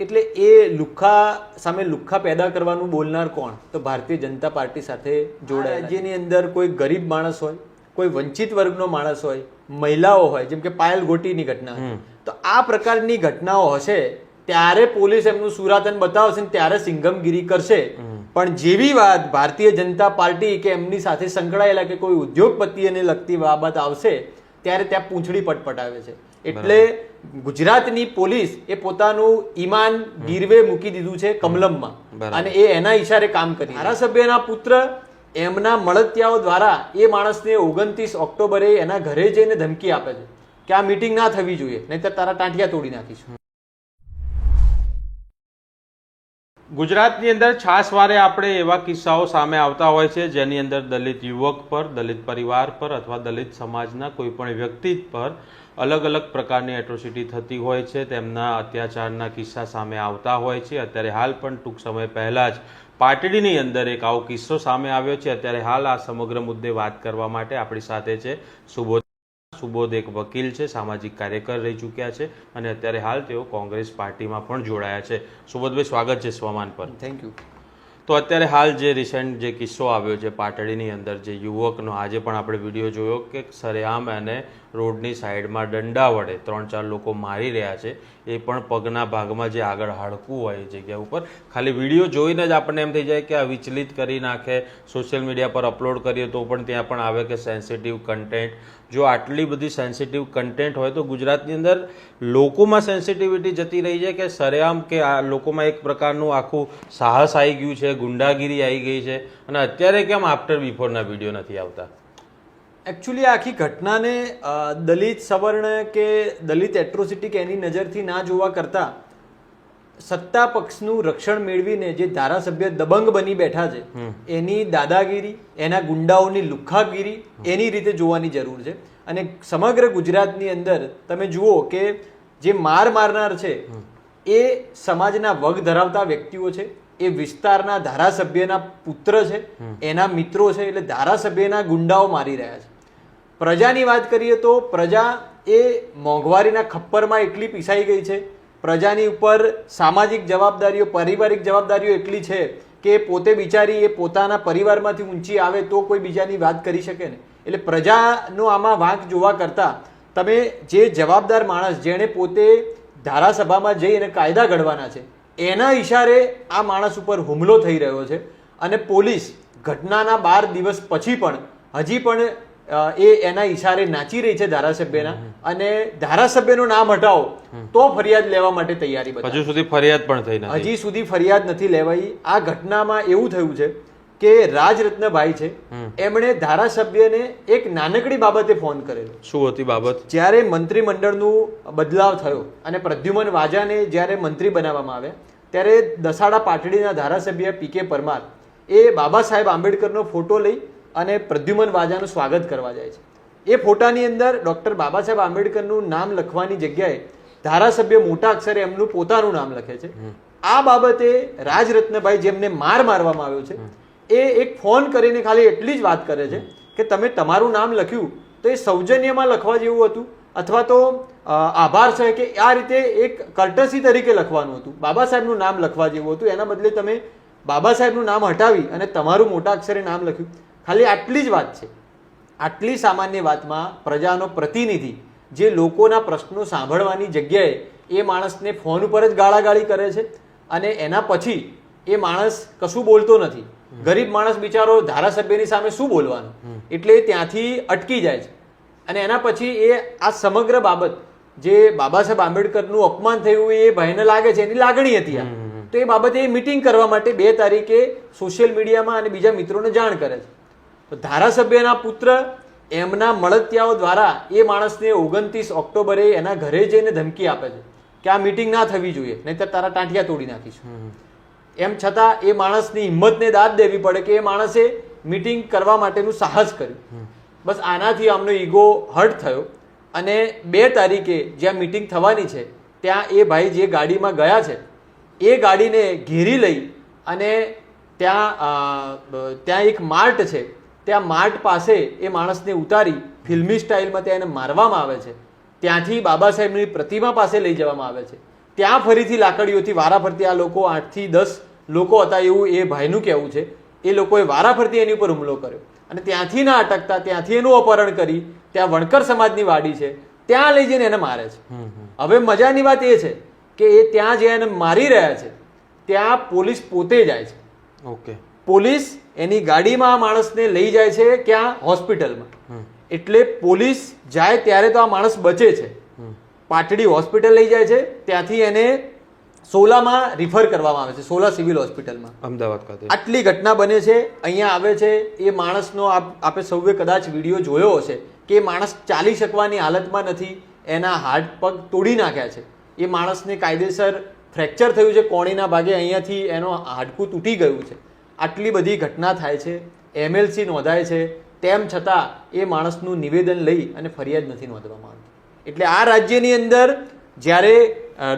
એટલે એ લુખ્ખા સામે લુખ્ખા પેદા કરવાનું બોલનાર કોણ? તો ભારતીય જનતા પાર્ટી સાથે જોડાય જેની અંદર કોઈ ગરીબ માણસ હોય કોઈ વંચિત વર્ગનો માણસ હોય મહિલાઓ હોય જેમ કે પાયલ ગોટીની ઘટના તો આ પ્રકારની ઘટનાઓ હશે ત્યારે પોલીસ એમનું સુરાતન બતાવશે ને ત્યારે સિંઘમગીરી કરશે. પણ જેવી વાત ભારતીય જનતા પાર્ટી કે એમની સાથે સંકળાયેલા કે કોઈ ઉદ્યોગપતિને લગતી બાબત આવશે ત્યારે ત્યાં પૂંછડી પટપટાવે છે. એટલે ગુજરાતની પોલીસ એ પોતાનું ઈમાન ગીરવે મૂકી દીધું છે કમલમમાં. અને એ એના ઈશારે કામ કરી ધારાસભ્યના પુત્ર એમના મળતિયાઓ દ્વારા એ માણસને ઓગણત્રીસ ઓક્ટોબરે એના ઘરે જઈને ધમકી આપે છે કે આ મીટિંગ ના થવી જોઈએ નહીતર તારા ટાંટિયા તોડી નાખીશું. ગુજરાતની અંદર છાસવારે આપણે એવા કિસ્સાઓ સામે આવતા હોય છે જેની અંદર દલિત યુવક પર દલિત પરિવાર પર અથવા દલિત સમાજના કોઈ પણ વ્યક્તિ પર અલગ અલગ પ્રકારની એટ્રોસિટી થતી હોય છે તેમના અત્યાચારના કિસ્સા સામે આવતા હોય છે. અત્યારે હાલ પણ ટૂંક સમય પહેલાં જ પાટડીની અંદર એક આવો કિસ્સો સામે આવ્યો છે. અત્યારે હાલ આ સમગ્ર મુદ્દે વાત કરવા માટે આપણી સાથે છે સુબોધ સુબોધ એક વકીલ છે સામાજિક કાર્યકર રહી ચૂક્યા છે અને અત્યારે હાલ તેઓ કોંગ્રેસ પાર્ટીમાં પણ જોડાયા છે. સુબોધભાઈ સ્વાગત છે સ્વમાન પર. થેન્ક યુ તો અત્યારે હાલ જે રિસેન્ટ જે કિસ્સો આવ્યો છે પાટડીની અંદર જે યુવકનો આજે પણ આપણે વીડિયો જોયો કે સરેઆમ એને રોડની સાઈડમાં દંડા વડે ત્રણ ચાર લોકો મારી રહ્યા છે. એ પણ પગના ભાગમાં જે આગળ હાડકું હોય એ જગ્યા ઉપર. ખાલી વીડિયો જોઈને જ આપણને એમ થઈ જાય કે આ વિચલિત કરી નાખે, સોશિયલ મીડિયા પર અપલોડ કરીએ તો પણ ત્યાં પણ આવે કે સેન્સિટિવ કન્ટેન્ટ જો આટલી બધી સેન્સિટિવ કન્ટેન્ટ હોય તો ગુજરાતની અંદર લોકોમાં સેન્સિટિવિટી જતી રહી છે કે સરેઆમ કે આ લોકોમાં એક પ્રકારનું આખું સાહસ આવી ગયું છે, ગુંડાગીરી આવી ગઈ છે. અને અત્યારે કેમ આફ્ટર બિફોરના વીડિયો નથી આવતા? એકચ્યુઅલી આખી ઘટનાને દલિત સવર્ણ કે દલિત એટ્રોસિટી કે એની નજરથી ના જોવા કરતા સત્તા પક્ષનું રક્ષણ મેળવીને જે ધારાસભ્ય દબંગ બની બેઠા છે એની દાદાગીરી એના ગુંડાઓની લુખ્ખાગીરી એની રીતે જોવાની જરૂર છે. અને સમગ્ર ગુજરાતની અંદર તમે જુઓ કે જે માર મારનાર છે એ સમાજના વગ ધરાવતા વ્યક્તિઓ છે એ વિસ્તારના ધારાસભ્યના પુત્ર છે એના મિત્રો છે એટલે ધારાસભ્યના ગુંડાઓ મારી રહ્યા છે. પ્રજાની વાત કરીએ તો પ્રજા એ મોંઘવારીના ખપ્પરમાં એટલી પીસાઈ ગઈ છે. પ્રજાની ઉપર સામાજિક જવાબદારીઓ, પારિવારિક જવાબદારીઓ એટલી છે કે પોતે બિચારી એ પોતાના પરિવારમાંથી ઊંચી આવે તો કોઈ બીજાની વાત કરી શકે ને. એટલે પ્રજાનો આમાં વાંક જોવા કરતાં તમે જે જવાબદાર માણસ જેણે પોતે ધારાસભામાં જઈ અને કાયદા ઘડવાના છે, એના ઇશારે આ માણસ ઉપર હુમલો થઈ રહ્યો છે. અને પોલીસ ઘટનાના બાર દિવસ પછી પણ, હજી પણ એ એના ઈશારે નાચી રહી છે ધારાસભ્યના. અને ધારાસભ્યનું નામ હટાવો તો ફરિયાદ લેવા માટે તૈયારી હજુ સુધી ફરિયાદ પણ થઈ નથી. હજી સુધી ફરિયાદ નથી લેવાઈ. આ ઘટનામાં એવું થયું છે કે રાજરત્નભાઈ છે એમણે ધારાસભ્યને એક નાનકડી બાબતે ફોન કરેલો. શું હતી બાબત? જ્યારે મંત્રીમંડળનું બદલાવ થયો અને પ્રદ્યુમન વાજાને જ્યારે મંત્રી બનાવવામાં આવ્યા ત્યારે દસાડા પાટડીના ધારાસભ્ય પી કે પરમાર એ બાબા સાહેબ આંબેડકરનો ફોટો લઈ અને પ્રદ્યુમન વાજાનું સ્વાગત કરવા જાય છે. એ ફોટાની અંદર ડૉક્ટર બાબા સાહેબ આંબેડકરનું નામ લખવાની જગ્યાએ ધારાસભ્ય મોટા અક્ષરે એમનું પોતાનું નામ લખે છે. આ બાબતે રાજરત્નભાઈ જેમને માર મારવામાં આવ્યો છે એ એક ફોન કરીને ખાલી એટલી જ વાત કરે છે કે તમે તમારું નામ લખ્યું તો એ સૌજન્યમાં લખવા જેવું હતું અથવા તો આભાર છે કે આ રીતે એક કર્ટસી તરીકે લખવાનું હતું. બાબા સાહેબનું નામ લખવા જેવું હતું. એના બદલે તમે બાબા સાહેબનું નામ હટાવી અને તમારું મોટા અક્ષરે નામ લખ્યું. ખાલી આટલી જ વાત છે. આટલી સામાન્ય વાતમાં પ્રજાનો પ્રતિનિધિ જે લોકોના પ્રશ્નો સાંભળવાની જગ્યાએ એ માણસને ફોન ઉપર જ ગાળાગાળી કરે છે અને એના પછી એ માણસ કશું બોલતો નથી. ગરીબ માણસ બિચારો ધારાસભ્યની સામે શું બોલવાનું? એટલે ત્યાંથી અટકી જાય છે. અને એના પછી એ આ સમગ્ર બાબત જે બાબા સાહેબ આંબેડકરનું અપમાન થયું એ ભાઈને લાગે છે એની લાગણી હતી આ. તો એ બાબતે એ મિટિંગ કરવા માટે બે તારીખે સોશિયલ મીડિયામાં અને બીજા મિત્રોને જાણ કરે છે. તો ધારાસભ્યના પુત્ર એમના મળતિયાઓ દ્વારા એ માણસને ઓગણત્રીસ ઓક્ટોબરે એના ઘરે જઈને ધમકી આપે છે કે આ મીટિંગ ના થવી જોઈએ નહીતર તારા ટાંટિયા તોડી નાખીશું. એમ છતાં એ માણસની હિંમતને દાદ દેવી પડે કે એ માણસે મીટિંગ કરવા માટેનું સાહસ કર્યું. બસ આનાથી આમનો ઈગો હર્ટ થયો અને બે તારીખે જ્યાં મીટિંગ થવાની છે ત્યાં એ ભાઈ જે ગાડીમાં ગયા છે એ ગાડીને ઘેરી લઈ અને ત્યાં ત્યાં એક માર્ટ છે ત્યાં માર્ટ પાસે એ માણસને ઉતારી ફિલ્મી સ્ટાઇલમાં ત્યાં એને મારવામાં આવે છે. ત્યાંથી બાબા સાહેબની પ્રતિમા પાસે લઈ જવામાં આવે છે. ત્યાં ફરીથી લાકડીઓથી વારાફરતી આ લોકો આઠથી દસ લોકો હતા એવું એ ભાઈનું કહેવું છે. એ લોકોએ વારાફરતી એની ઉપર હુમલો કર્યો. અને ત્યાંથી ના અટકતા ત્યાંથી એનું અપહરણ કરી ત્યાં વણકર સમાજની વાડી છે ત્યાં લઈ જઈને એને મારે છે. હવે મજાની વાત એ છે કે એ ત્યાં જે એને મારી રહ્યા છે ત્યાં પોલીસ પોતે જાય છે. ઓકે. પોલીસ એની ગાડીમાં આ માણસને લઈ જાય છે ક્યાં? હોસ્પિટલમાં. એટલે પોલીસ જાય ત્યારે તો આ માણસ બચે છે. પાટડી હોસ્પિટલ લઈ જાય છે. ત્યાંથી એને સોલામાં રિફર કરવામાં આવે છે. સોલા સિવિલ હોસ્પિટલમાં. અમદાવાદ ખાતે. આટલી ઘટના બને છે અહીંયા આવે છે. એ માણસનો આપ આપે સૌએ કદાચ વીડિયો જોયો હશે કે માણસ ચાલી શકવાની હાલતમાં નથી. એના હાથ પગ તોડી નાખ્યા છે. એ માણસને કાયદેસર ફ્રેક્ચર થયું છે. કોણીના ભાગે અહીંયાથી એનો હાડકું તૂટી ગયું છે. આટલી બધી ઘટના થાય છે, એમએલસી નોંધાય છે, તેમ છતાં એ માણસનું નિવેદન લઈ અને ફરિયાદ નથી નોંધવામાં આવતી. એટલે આ રાજ્યની અંદર જ્યારે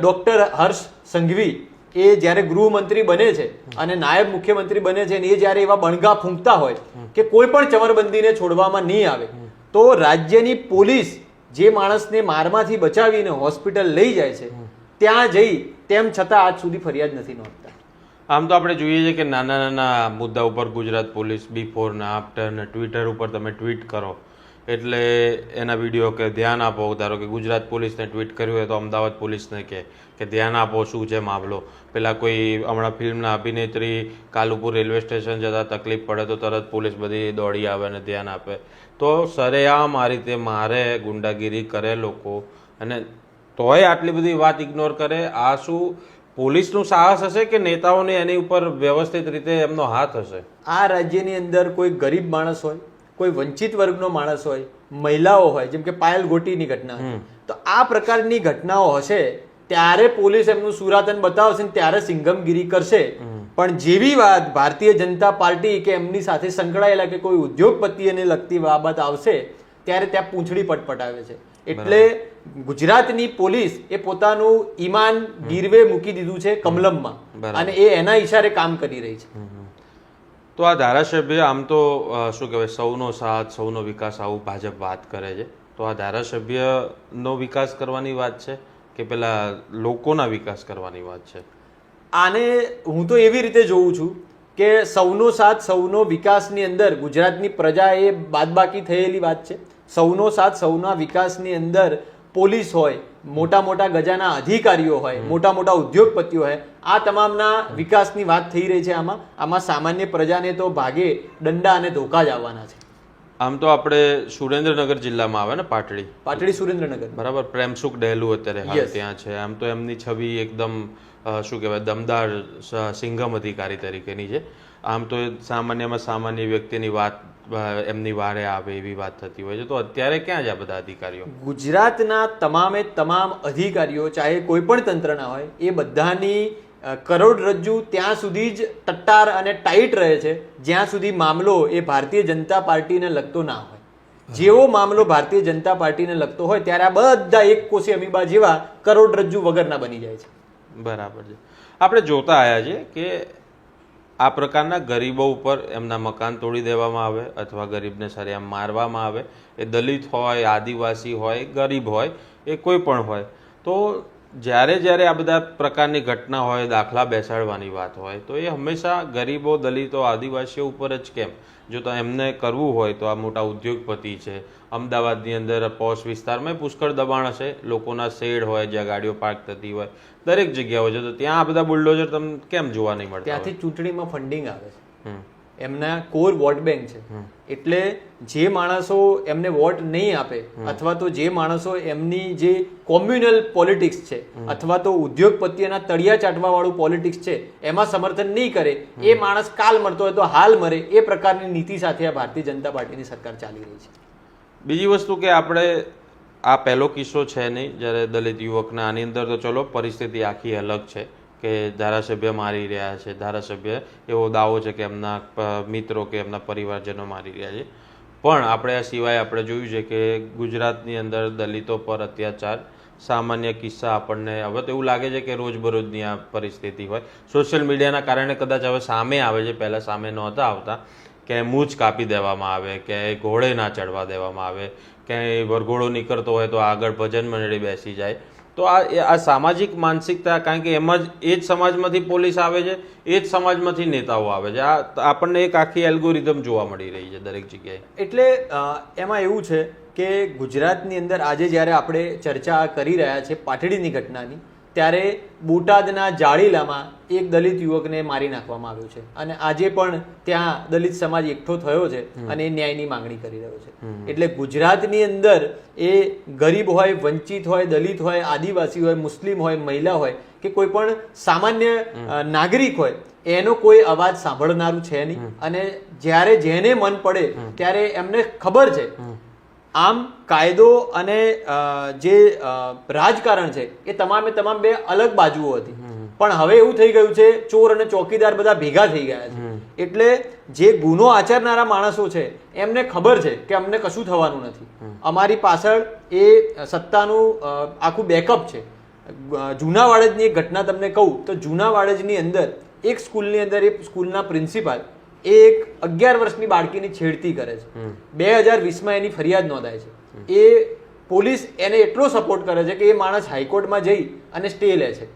ડૉક્ટર હર્ષ સંઘવી એ જ્યારે ગૃહમંત્રી બને છે અને નાયબ મુખ્યમંત્રી બને છે અને એ જ્યારે એવા બણગા ફૂંકતા હોય કે કોઈ પણ ચમરબંધીને છોડવામાં નહીં આવે, તો રાજ્યની પોલીસ જે માણસને મારમાંથી બચાવીને હોસ્પિટલ લઈ જાય છે, ત્યાં જઈ તેમ છતાં આજ સુધી ફરિયાદ નથી નોંધતા. આમ તો આપણે જોઈએ છીએ કે નાના નાના મુદ્દા ઉપર ગુજરાત પોલીસ બિફોર ને આફ્ટર ને ટ્વિટર ઉપર તમે ટ્વીટ કરો. એટલે એના વીડિયો કે ધ્યાન આપો. ધારો કે ગુજરાત પોલીસને ટ્વીટ કર્યું હોય તો અમદાવાદ પોલીસને કહે કે ધ્યાન આપો શું છે મામલો. પેલા કોઈ હમણાં ફિલ્મના અભિનેત્રી કાલુપુર રેલવે સ્ટેશન જતા તકલીફ પડે તો તરત પોલીસ બધી દોડી આવે અને ધ્યાન આપે. તો સરેઆમ આ રીતે મારે ગુંડાગીરી કરે લોકો. અને તોય આટલી બધી વાત ઇગ્નોર કરે. આ શું પોલીસનું સાહસ હશે કે નેતાઓને એની ઉપર વ્યવસ્થિત રીતે એમનો હાથ હશે? આ રાજ્યની અંદર કોઈ ગરીબ માણસ હોય કોઈ વંચિત વર્ગનો માણસ હોય મહિલાઓ હોય જેમ કે પાયલ ગોટીની ઘટના તો આ પ્રકારની ઘટનાઓ હશે ત્યારે પોલીસ એમનું સુરાતન બતાવશે ને ત્યારે સિંઘમગીરી કરશે. પણ જેવી વાત ભારતીય જનતા પાર્ટી કે એમની સાથે સંકળાયેલા કે કોઈ ઉદ્યોગપતિને લગતી બાબત આવશે ત્યારે ત્યાં પૂંછડી પટપટાવે છે. એટલે ગુજરાતની પોલીસ એ પોતાનું ઈમાન ગીરવે મૂકી દીધું છે કમલમમાં. અને એ એના ઈશારે કામ કરી રહી છે. તો આ ધારાસભ્ય આમ તો શું કહેવાય સૌનો સાથ સૌનો વિકાસ આવું ભાજપ વાત કરે છે. તો આ ધારાસભ્યનો વિકાસ કરવાની વાત છે કે પેલા લોકોના વિકાસ કરવાની વાત છે? આને હું તો એવી રીતે જોઉં છું કે સૌનો સાથ સૌનો વિકાસની અંદર ગુજરાતની પ્રજા એ બાદબાકી થયેલી વાત છે. સૌનો સાથ સૌના વિકાસની અંદર પોલીસ હોય મોટા મોટા ગજાના અધિકારીઓ હોય મોટા મોટા ઉદ્યોગપતિઓ હોય આ તમામના વિકાસની વાત થઈ રહી છે આમાં. આમાં સામાન્ય પ્રજાને તો ભાગે દંડા અને ધોકા જ આવવાના છે. આમ તો આપણે સુરેન્દ્રનગર જિલ્લામાં આવે ને પાટડી? પાટડી સુરેન્દ્રનગર. બરાબર પ્રેમસુખ ડહેલુ અત્યારે હાલ ત્યાં છે. આમ તો એમની છબી એકદમ શું કહેવાય દમદાર સિંઘમ અધિકારી તરીકેની છે. આમ તો સામાન્યમાં સામાન્ય વ્યક્તિની વાત એમની વારે આવે એવી વાત થતી હોય છે. તો અત્યારે ક્યાં છે આ બધા અધિકારીઓ? ગુજરાતના તમામે તમામ અધિકારીઓ ચાહે કોઈ પણ તંત્રના હોય એ બધાની કરોડરજ્જુ ત્યાં સુધી જ ટટ્ટાર અને ટાઈટ રહે છે જ્યાં સુધી મામલો એ ભારતીય જનતા પાર્ટીને લગતો ના હોય. જેવો મામલો ભારતીય જનતા પાર્ટીને લગતો હોય ત્યારે આ બધા એક કોષી અમીબા જેવા કરોડરજ્જુ વગરના બની જાય છે. બરાબર છે. આપણે જોતા આવ્યા છીએ કે આ પ્રકારના ગરીબો ઉપર એમના મકાન તોડી દેવામાં આવે અથવા ગરીબને સરેઆમ મારવામાં આવે, એ દલિત હોય, આદિવાસી હોય, ગરીબ હોય, એ કોઈ પણ હોય, તો જ્યારે જ્યારે આ બધા પ્રકારની ઘટના હોય દાખલા બેસાડવાની વાત હોય તો એ હંમેશા ગરીબો દલિતો આદિવાસીઓ ઉપર જ કેમ? જો તો એમને કરવું હોય તો આ મોટા ઉદ્યોગપતિ છે અમદાવાદની અંદર પોશ વિસ્તારમાં પુષ્કળ દબાણ હશે લોકોના શેડ હોય જ્યાં ગાડીઓ પાર્ક થતી હોય દરેક જગ્યા હોય છે. તો ત્યાં આ બધા બુલડોઝર તમને કેમ જોવા નહીં મળતા ત્યાંથી ચૂંટણીમાં ફંડિંગ આવે છે. હમ. એમના કોર વોટ બેંક છે એટલે જે માણસો એમને વોટ નહીં આપે અથવા તો જે માણસો એમની જે કોમ્યુનલ પોલિટિક્સ છે અથવા તો ઉદ્યોગપતિઓના તળિયા ચાટવા વાળું પોલિટિક્સ છે એમાં સમર્થન નહીં કરે એ માણસ કાલ મરતો હોય તો હાલ મરે એ પ્રકારની નીતિ સાથે આ ભારતીય જનતા પાર્ટીની સરકાર ચાલી રહી છે. બીજી વસ્તુ કે આપણે આ પહેલો કિસ્સો છે નહીં જ્યારે દલિત યુવકના આની અંદર તો ચલો પરિસ્થિતિ આખી અલગ છે. કે ધારાસભ્ય મારી રહ્યા છે. ધારાસભ્ય એવો દાવો છે કે એમના મિત્રો કે એમના પરિવારજનો મારી રહ્યા છે. પણ આપણે આ સિવાય આપણે જોયું છે કે ગુજરાતની અંદર દલિતો પર અત્યાચાર સામાન્ય કિસ્સા આપણને હવે તો એવું લાગે છે કે રોજબરોજની આ પરિસ્થિતિ હોય. સોશિયલ મીડિયાના કારણે કદાચ હવે સામે આવે છે. પહેલાં સામે નહોતા આવતા. કે મૂછ કાપી દેવામાં આવે કે ઘોડે ના ચડવા દેવામાં આવે કે વરઘોડો નીકળતો હોય તો આગળ ભજન મંડળી બેસી જાય. તો આ આ સામાજિક માનસિકતા, કારણ કે એમાં જ એ જ સમાજમાંથી પોલીસ આવે છે, એ જ સમાજમાંથી નેતાઓ આવે છે. આ આપણને એક આખી એલ્ગોરિધમ જોવા મળી રહી છે દરેક જગ્યાએ. એટલે એમાં એવું છે કે ગુજરાતની અંદર આજે જ્યારે આપણે ચર્ચા કરી રહ્યા છે પાટડીની ઘટનાની ત્યારે બોટાદના જાળીલામાં એક દલિત યુવકને મારી નાખવામાં આવ્યો છે. અને આજે પણ ત્યાં દલિત સમાજ એકઠો થયો છે અને એ ન્યાયની માંગણી કરી રહ્યો છે. એટલે ગુજરાતની અંદર એ ગરીબ હોય વંચિત હોય દલિત હોય આદિવાસી હોય મુસ્લિમ હોય મહિલા હોય કે કોઈ પણ સામાન્ય નાગરિક હોય એનો કોઈ અવાજ સાંભળનારું છે નહીં. અને જ્યારે જેને મન પડે ત્યારે એમને ખબર છે આમ કાયદો અને જે રાજકારણ છે એ તમામે તમામ બે અલગ બાજુઓ હતી. પણ હવે એવું થઈ ગયું છે ચોર અને ચોકીદાર બધા ભેગા થઈ ગયા છે. એટલે જે ગુનો આચરનારા માણસો છે એમને ખબર છે કે અમને કશું થવાનું નથી. અમારી પાછળ એ સત્તાનું આખું બેકઅપ છે. જૂના વાડજની એક ઘટના તમને કહું તો જૂના વાડજની અંદર એક સ્કૂલની અંદર એ સ્કૂલના પ્રિન્સિપાલ એ એક અગિયાર વર્ષની બાળકીની છેડતી કરે છે. બે હજાર વીસમાં એની ફરિયાદ નોંધાય છે. એ પોલીસ એને એટલો સપોર્ટ કરે છે કે એ માણસ હાઈકોર્ટમાં જઈ અને સ્ટે લે છે.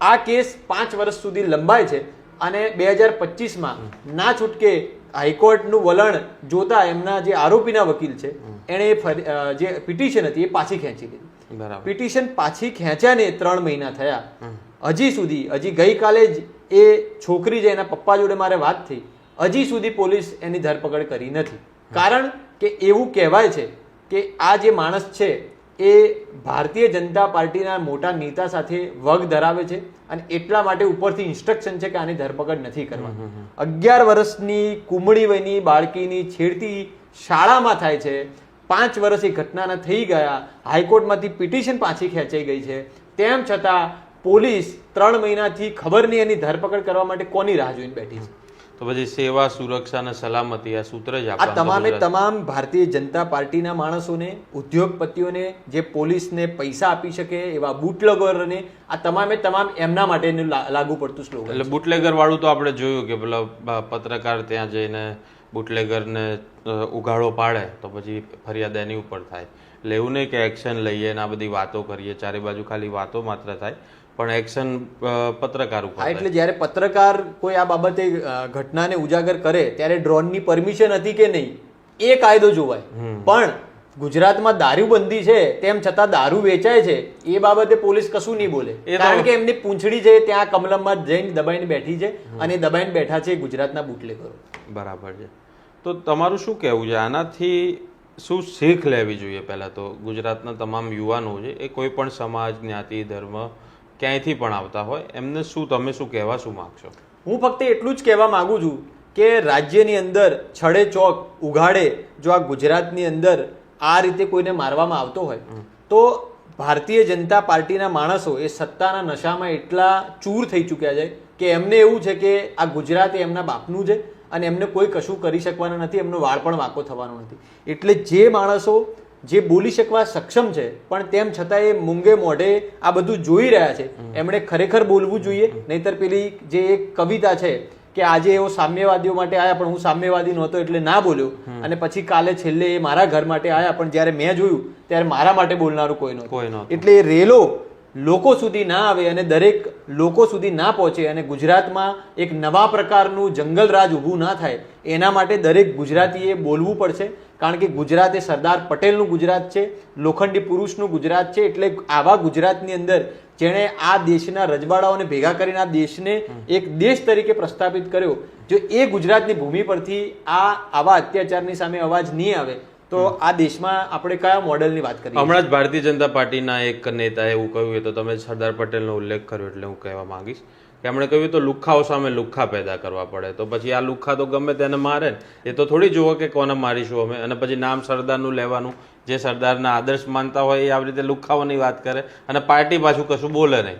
આ કેસ પાંચ વર્ષ સુધી લંબાય છે અને બે હજાર પચીસમાં ના છૂટકે હાઈકોર્ટનું વલણ જોતા એમના જે આરોપીના વકીલ છે એણે જે પિટિશન હતી એ પાછી ખેંચી લીધી. બરાબર. પિટિશન પાછી ખેંચ્યાને ત્રણ મહિના થયા. હજી સુધી હજી ગઈકાલે જ એ છોકરી જે એના પપ્પા જોડે મારે વાત થઈ હજી સુધી પોલીસ એની ધરપકડ કરી નથી. કારણ કે એવું કહેવાય છે કે આ જે માણસ છે એ ભારતીય જનતા પાર્ટીના મોટા નેતા સાથે વગ ધરાવે છે અને એટલા માટે ઉપરથી ઇન્સ્ટ્રક્શન છે કે આની ધરપકડ નથી કરવા અગિયાર વર્ષની કુમળી વયની બાળકીની છેડતી શાળામાં થાય છે. પાંચ વર્ષ એ ઘટનાના થઈ ગયા. હાઈકોર્ટમાંથી પિટિશન પાછી ખેંચાઈ ગઈ છે. તેમ છતાં પોલીસ ત્રણ મહિનાથી ખબર નહીં એની ધરપકડ કરવા માટે કોની રાહ જોઈને બેઠી છે? તો પછી સેવા સુરક્ષા અને સલામતી આ સૂત્ર જ આ તમામે તમામ ભારતીય જનતા પાર્ટીના માણસોને ઉદ્યોગપતિઓને જે પોલીસને પૈસા આપી શકે એવા બુટલેગરને આ તમામે તમામ એમના માટે લાગુ પડતું સ્લોગન એટલે બુટલેગર વાળું તો આપણે જોયું કે પેલા પત્રકાર ત્યાં જઈને બુટલેગરને ઉઘાડો પાડે તો પછી ફરિયાદ એની ઉપર થાય. એટલે એવું નહીં કે એક્શન લઈએ ને આ બધી વાતો કરીએ ચારે બાજુ ખાલી વાતો માત્ર થાય. પણ એક્શન પત્રકાર ઉપર હા એટલે જ્યારે પત્રકાર કોઈ આ બાબતે ઘટનાને ઉજાગર કરે ત્યારે ડ્રોનની પરમિશન હતી કે નહીં? એ કાયદો જોવાય. પણ ગુજરાતમાં દારૂબંધી છે તેમ છતાં દારૂ વેચાય છે એ બાબતે પોલીસ કશું નહીં બોલે. કારણ કે એમની પૂંછડી છે ત્યાં કમલમમાં જઈને દબાઈને બેઠી છે અને દબાઈને બેઠા છે ગુજરાતના બુટલેગરો. બરાબર છે. તો તમારું શું કહેવું છે? આનાથી શું શીખ લેવી જોઈએ પહેલાં તો? ગુજરાતના તમામ યુવાનો છે એ કોઈ પણ સમાજ જ્ઞાતિ ધર્મ ક્યાંયથી પણ આવતા હોય એમને શું તમે શું કહેવા શું માગશો? હું ફક્ત એટલું જ કહેવા માગું છું કે રાજ્યની અંદર છડે ચોક ઉઘાડે જો આ ગુજરાતની અંદર આ રીતે કોઈને મારવામાં આવતો હોય તો ભારતીય જનતા પાર્ટીના માણસો એ સત્તાના નશામાં એટલા ચૂર થઈ ચૂક્યા છે કે એમને એવું છે કે આ ગુજરાત એ એમના બાપનું છે અને એમને કોઈ કશું કરી શકવાના નથી એમનો વાળ પણ વાંકો થવાનો નથી. એટલે જે માણસો જે બોલી શકવા સક્ષમ છે પણ તેમ છતાં એ મૂંગે મોઢે આ બધું જોઈ રહ્યા છે. એમણે ખરેખર બોલવું જોઈએ નહીતર પેલી જે એક કવિતા છે કે આજે એવો સામ્યવાદીઓ માટે આવ્યા પણ હું સામ્યવાદી નહોતો એટલે ના બોલ્યો. અને પછી કાલે છેલ્લે એ મારા ઘર માટે આયા પણ જ્યારે મેં જોયું ત્યારે મારા માટે બોલનારું કોઈ નહોતું. એટલે રેલો લોકો સુધી ના આવે અને દરેક લોકો સુધી ના પહોંચે અને ગુજરાતમાં એક નવા પ્રકારનું જંગલ રાજ ઊભું ના થાય એના માટે દરેક ગુજરાતીએ બોલવું પડશે. કારણ કે ગુજરાત એ સરદાર પટેલનું ગુજરાત છે લોખંડી પુરુષનું ગુજરાત છે એટલે આવા ગુજરાતની અંદર જેણે આ દેશના રજવાડાઓને ભેગા કરીને આ દેશને એક દેશ તરીકે પ્રસ્થાપિત કર્યો. જો એ ગુજરાતની ભૂમિ પરથી આ આવા અત્યાચારની સામે અવાજ નહીં આવે તો આ દેશમાં આપણે કયા મોડેલની વાત કરીએ? હમણાં જ ભારતીય જનતા પાર્ટીના એક નેતાએ એવું કહ્યું તો તમે સરદાર પટેલનો ઉલ્લેખ કર્યો એટલે હું કહેવા માંગીશ. એમણે કહ્યું તો લુખ્ખાઓ સામે લુખ્ખા પેદા કરવા પડે. તો પછી આ લુખ્ખા તો ગમે તેને મારે ને એ તો થોડી જુઓ કે કોને મારીશું અમે. અને પછી નામ સરદારનું લેવાનું જે સરદારના આદર્શ માનતા હોય એ આવી રીતે લુખ્ખાઓની વાત કરે. અને પાર્ટી પાછું કશું બોલે નહીં.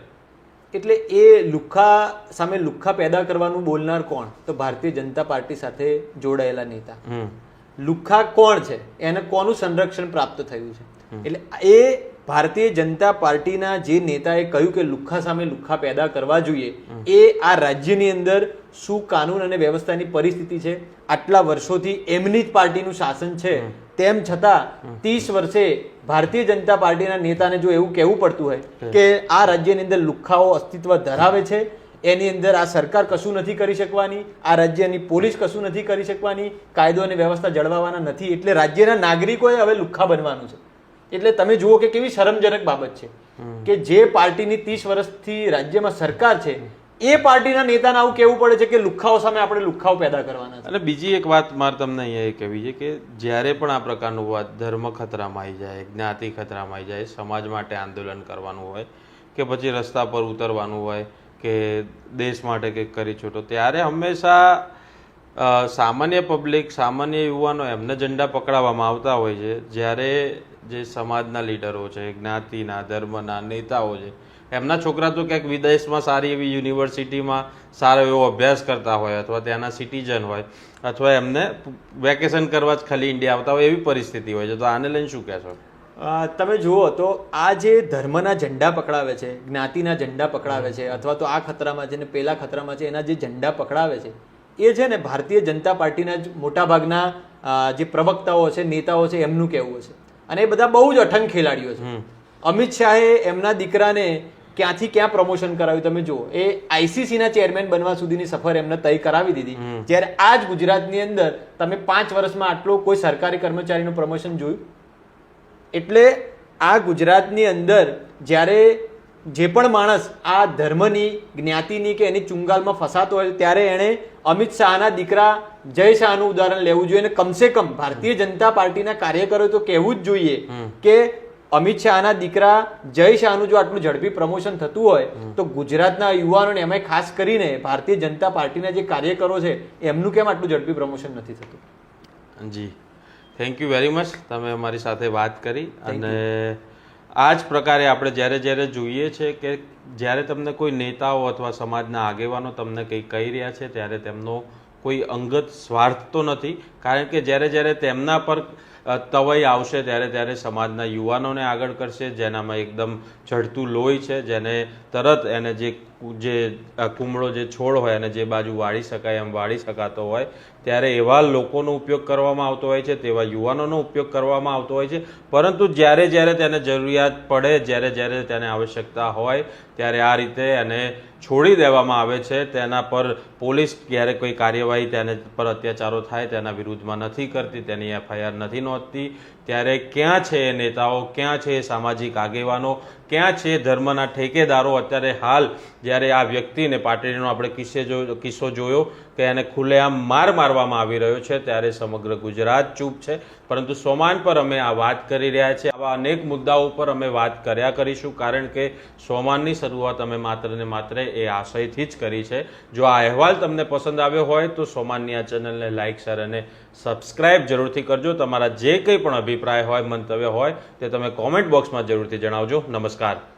એટલે એ લુખ્ખા સામે લુખ્ખા પેદા કરવાનું બોલનાર કોણ? તો ભારતીય જનતા પાર્ટી સાથે જોડાયેલા નેતા. લુખ્ખા કોણ છે? એને કોનું સંરક્ષણ પ્રાપ્ત થયું છે? એટલે એ ભારતીય જનતા પાર્ટીના જે નેતાએ કહ્યું કે લુખ્ખા સામે લુખ્ખા પેદા કરવા જોઈએ એ આ રાજ્યની અંદર શું કાનૂન અને વ્યવસ્થાની પરિસ્થિતિ છે? આટલા વર્ષોથી એમની જ પાર્ટીનું શાસન છે. તેમ છતાં ત્રીસ વર્ષે ભારતીય જનતા પાર્ટીના નેતાને જો એવું કહેવું પડતું હોય કે આ રાજ્યની અંદર લુખ્ખાઓ અસ્તિત્વ ધરાવે છે એની અંદર આ સરકાર કશું નથી કરી શકવાની આ રાજ્યની પોલીસ કશું નથી કરી શકવાની કાયદો અને વ્યવસ્થા જળવાવાના નથી એટલે રાજ્યના નાગરિકોએ હવે લુખ્ખા બનવાનું છે. એટલે તમે જુઓ કે કેવી શરમજનક બાબત છે કે જે પાર્ટીની ત્રીસ વર્ષથી રાજ્યમાં સરકાર છે એ પાર્ટીના નેતાને આવું કેવું પડે છે કે લુખાઓ સામે આપણે લુખાઓ પેદા કરવાના છે. અને બીજી એક વાત મારે તમને અહીંયા એ કહેવી છે કે જ્યારે પણ આ પ્રકારનું વાત ધર્મ ખતરામાં આવી જાય જ્ઞાતિ ખતરામાં આવી જાય સમાજ માટે આંદોલન કરવાનું હોય કે પછી રસ્તા પર ઉતરવાનું હોય કે દેશ માટે કંઈક કરી છૂટો ત્યારે હંમેશા સામાન્ય પબ્લિક સામાન્ય યુવાનો એમને ઝંડા પકડાવવામાં આવતા હોય છે. જ્યારે જે સમાજના લીડરો છે, જ્ઞાતિના, ધર્મના, નેતાઓ છે, એમના છોકરા તો ક્યાંક વિદેશમાં સારી એવી યુનિવર્સિટીમાં સારો એવો અભ્યાસ કરતા હોય અથવા ત્યાંના સિટીઝન હોય અથવા એમને વેકેશન કરવા જ ખાલી ઇન્ડિયા આવતા હોય એવી પરિસ્થિતિ હોય છે. તો આને લઈને શું કહેશો? તમે જુઓ તો આ જે ધર્મના ઝંડા પકડાવે છે, જ્ઞાતિના ઝંડા પકડાવે છે અથવા તો આ ખતરામાં છે ને પેલા ખતરામાં છે એના જે ઝંડા પકડાવે છે, એ છે ને ભારતીય જનતા પાર્ટીના જ મોટાભાગના જે પ્રવક્તાઓ છે, નેતાઓ છે એમનું કહેવું છે. અને એ બધા બહુ જ અઠંગ ખેલાડીઓ છે. અમિત શાહે એમના દીકરાને ક્યાંથી ક્યાં પ્રમોશન કરાવ્યું તમે જુઓ. એ આઈસીસી ના ચેરમેન બનવા સુધીની સફર એમને તય કરાવી દીધી. જ્યારે આ જ ગુજરાતની અંદર તમે પાંચ વર્ષમાં આટલો કોઈ સરકારી કર્મચારીનું પ્રમોશન જોયું? એટલે આ ગુજરાતની અંદર જ્યારે જે પણ માણસ આ ધર્મની જ્ઞાતિની કે એની ચુંગાલમાં ફસાતો હોય ત્યારે એણે અમિત શાહના દીકરા જય શાહનું ઉદાહરણ લેવું જોઈએ અને કમસે કમ ભારતીય જનતા પાર્ટીના કાર્યકરો તો કહેવું જ જોઈએ કે અમિત શાહના દીકરા જય શાહનું જો આટલું ઝડપી પ્રમોશન થતું હોય તો ગુજરાતના યુવાનોને એમાંય ખાસ કરીને ભારતીય જનતા પાર્ટીના જે કાર્યકરો છે એમનું કેમ આટલું ઝડપી પ્રમોશન નથી થતું? જી. થેન્ક યુ વેરી મચ તમે અમારી સાથે વાત કરી અને આ જ પ્રકારે આપણે જ્યારે જ્યારે જોઈએ છે કે જ્યારે તમને કોઈ નેતાઓ અથવા સમાજના આગેવાનો તમને કંઈ કહી રહ્યા છે ત્યારે તેમનો કોઈ અંગત સ્વાર્થ તો નથી. કારણ કે જ્યારે જ્યારે તેમના પર અ, તવાઈ આવશે ત્યારે ત્યારે સમાજના યુવાનોને આગળ કરશે જેનામાં એકદમ ચઢતું લોહી છે જેને તરત એને જે જે કુમળો જે છોડ હોય અને જે બાજુ વાળી શકાય એમ વાળી શકાતો હોય ત્યારે એવા લોકોનો ઉપયોગ કરવામાં આવતો હોય છે તેવા યુવાનોનો ઉપયોગ કરવામાં આવતો હોય છે. પરંતુ જ્યારે જ્યારે તેને જરૂરિયાત પડે જ્યારે જ્યારે તેને આવશ્યકતા હોય ત્યારે આ રીતે એને છોડી દેવામાં આવે છે. તેના પર પોલીસ ક્યારે કોઈ કાર્યવાહી તેને પર અત્યાચારો થાય તેના વિરુદ્ધમાં નથી કરતી તેની એફઆઈઆર નથી નોંધતી ત્યારે ક્યાં છે નેતાઓ, ક્યાં છે સામાજિક આગેવાનો, ક્યાં છે ધર્મના ઠેકેદારો? અત્યારે હાલ જ્યારે આ વ્યક્તિને પાટડીનો આપણે કિસ્સે જો, કિસ્સો જોયો કે એને ખુલ્લેઆમ માર મારવામાં આવી રહ્યો છે, ત્યારે સમગ્ર ગુજરાત ચૂપ છે. પરંતુ સોમાન પર અમે આ વાત કરી રહ્યા છીએ. આવા અનેક મુદ્દાઓ પર અમે વાત કર્યા કરીશું, કારણ કે સોમાનની શરૂઆત અમે માત્ર ને માત્ર એ આશયથી જ કરી છે. જો આ અહેવાલ તમને પસંદ આવ્યો હોય તો સોમાનની આ ચેનલને લાઇક શેર અને સબસ્ક્રાઇબ જરૂરથી કરજો. તમારા જે કંઈ પણ અભિપ્રાય હોય મંતવ્ય હોય તે તમે કોમેન્ટ બોક્સમાં જરૂરથી જણાવજો. નમસ્કાર.